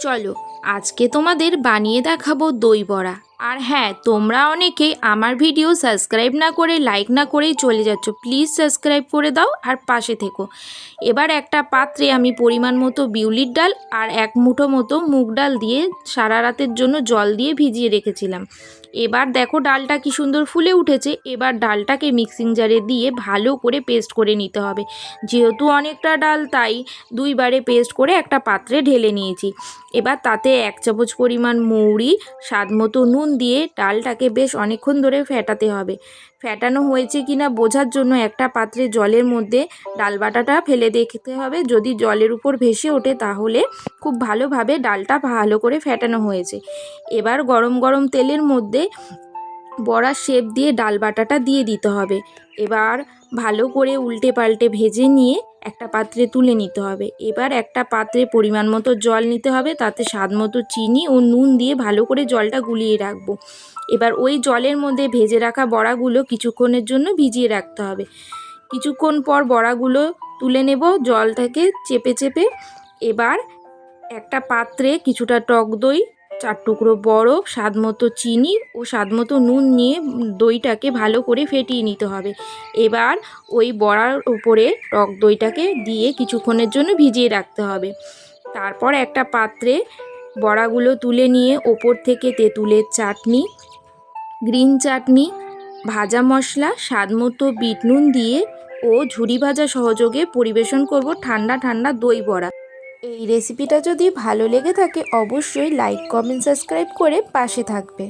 চলো আজকে তোমাদের বানিয়ে দেখাবো দই বড়া। আর হ্যাঁ তোমরা অনেকেই আমার ভিডিও সাবস্ক্রাইব না করে, লাইক না করেই চলে যাচ্ছ। প্লিজ সাবস্ক্রাইব করে দাও আর পাশে থেকো। এবার একটা পাত্রে আমি পরিমাণ মতো বিউলির ডাল আর এক মুঠো মতো মুগ ডাল দিয়ে সারা রাতের জন্য জল দিয়ে ভিজিয়ে রেখেছিলাম। এবার দেখো ডালটা কি সুন্দর ফুলে উঠেছে। এবার ডালটাকে মিক্সিং জারে দিয়ে ভালো করে পেস্ট করে নিতে হবে। যেহেতু অনেকটা ডাল, তাই দুইবারে পেস্ট করে একটা পাত্রে ঢেলে নিয়েছি। এবার তাতে এক চামচ পরিমাণ মৌরি, স্বাদ মতো নুন দিয়ে ডালটাকে বেশ অনেকক্ষণ ধরে ফেটাতে হবে। ফেটানো হয়েছে কি না বোঝার জন্য একটা পাত্রে জলের মধ্যে ডাল বাটাটা ফেলে দেখতে হবে। যদি জলের উপর ভেসে ওঠে তাহলে খুব ভালোভাবে ডালটা ভালো করে ফেটানো হয়েছে। এবার গরম গরম তেলের মধ্যে বড়ার শেপ দিয়ে ডাল বাটাটা দিয়ে দিতে হবে। এবার ভালো করে উল্টে পাল্টে ভেজে নিয়ে একটা পাত্রে তুলে নিতে হবে। এবার একটা পাত্রে পরিমাণ মতো জল নিতে হবে, তাতে স্বাদ মতো চিনি ও নুন দিয়ে ভালো করে জলটা গুলিয়ে রাখব। এবার ওই জলের মধ্যে ভেজে রাখা বড়াগুলো কিছুক্ষণের জন্য ভিজিয়ে রাখতে হবে। কিছুক্ষণ পর বড়াগুলো তুলে নেব, জল থেকে চেপে চেপে এবার একটা পাত্রে কিছুটা টক দই চার টুকরো বরফ, স্বাদ মতো চিনি ও স্বাদ মতো নুন নিয়ে দইটাকে ভালো করে ফেটিয়ে নিতে হবে। এবার ওই বড়ার উপরে টক দইটাকে দিয়ে কিছুক্ষণের জন্য ভিজিয়ে রাখতে হবে। তারপর একটা পাত্রে বড়াগুলো তুলে নিয়ে ওপর থেকে তেঁতুলের চাটনি, গ্রিন চাটনি, ভাজা মশলা, স্বাদ মতো বিট নুন দিয়ে ও ঝুরি ভাজা সহযোগে পরিবেশন করব ঠান্ডা ঠান্ডা দই বড়া। এই রেসিপিটা যদি ভালো লেগে থাকে অবশ্যই লাইক কমেন্ট সাবস্ক্রাইব করে পাশে থাকবে।